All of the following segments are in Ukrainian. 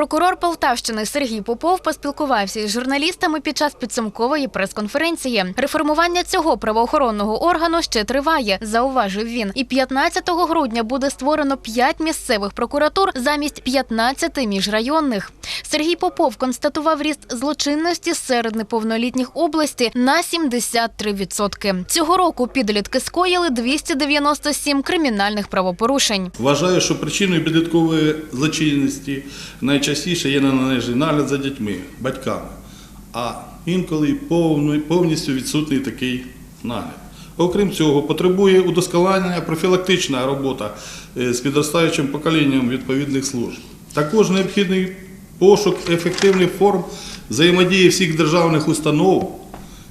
Прокурор Полтавщини Сергій Попов поспілкувався із журналістами під час підсумкової прес-конференції. Реформування цього правоохоронного органу ще триває, зауважив він. І 15 грудня буде створено 5 місцевих прокуратур замість 15 міжрайонних. Сергій Попов констатував ріст злочинності серед неповнолітніх області на 73%. Цього року підлітки скоїли 297 кримінальних правопорушень. Вважаю, що причиною підліткової злочинності найчастіше є неналежний нагляд за дітьми, батьками, а інколи повністю відсутній такий нагляд. Окрім цього, потребує удосконалення профілактична робота е, з підростаючим поколінням відповідних служб. Також необхідний пошук ефективних форм взаємодії всіх державних установ,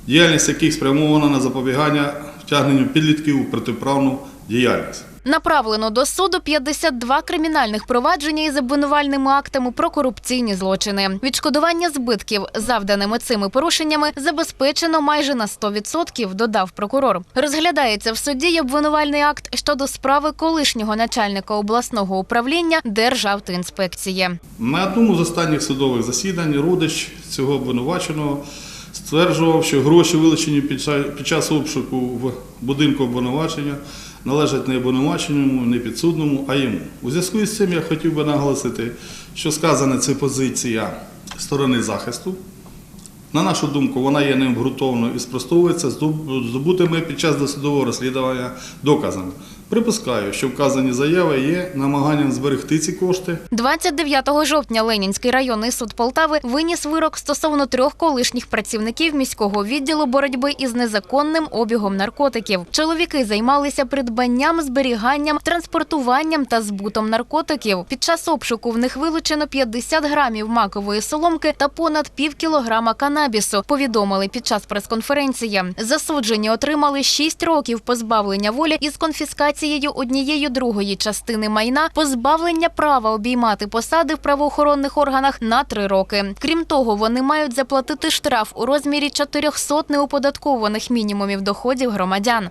діяльність яких спрямована на запобігання втягненню підлітків у протиправну діяльність. Направлено до суду 52 кримінальних провадження із обвинувальними актами про корупційні злочини. Відшкодування збитків, завданими цими порушеннями, забезпечено майже на 100%, додав прокурор. Розглядається в суді й обвинувальний акт щодо справи колишнього начальника обласного управління Державтоінспекції. На одному з останніх судових засідань родич цього обвинуваченого стверджував, що гроші, вилучені під час обшуку в будинку обвинувачення, належать не обвинуваченому, не підсудному, а йому. У зв'язку з цим я хотів би наголосити, що сказана це позиція сторони захисту. На нашу думку, вона є необґрунтовною і спростовується здоб- здобутими під час досудового розслідування доказами. Припускаю, що вказані заяви є намаганням зберегти ці кошти 29 жовтня Ленінський районний суд Полтави виніс вирок стосовно трьох колишніх працівників міського відділу боротьби із незаконним обігом наркотиків. Чоловіки займалися придбанням, зберіганням, транспортуванням та збутом наркотиків. Під час обшуку в них вилучено 50 грамів макової соломки та понад пів кілограма канабісу. Повідомили під час прес-конференції. Засуджені отримали 6 років позбавлення волі із конфіскацією однієї другої частини майна, позбавлення права обіймати посади в правоохоронних органах на три роки. Крім того, вони мають заплатити штраф у розмірі 400 неоподаткованих мінімумів доходів громадян.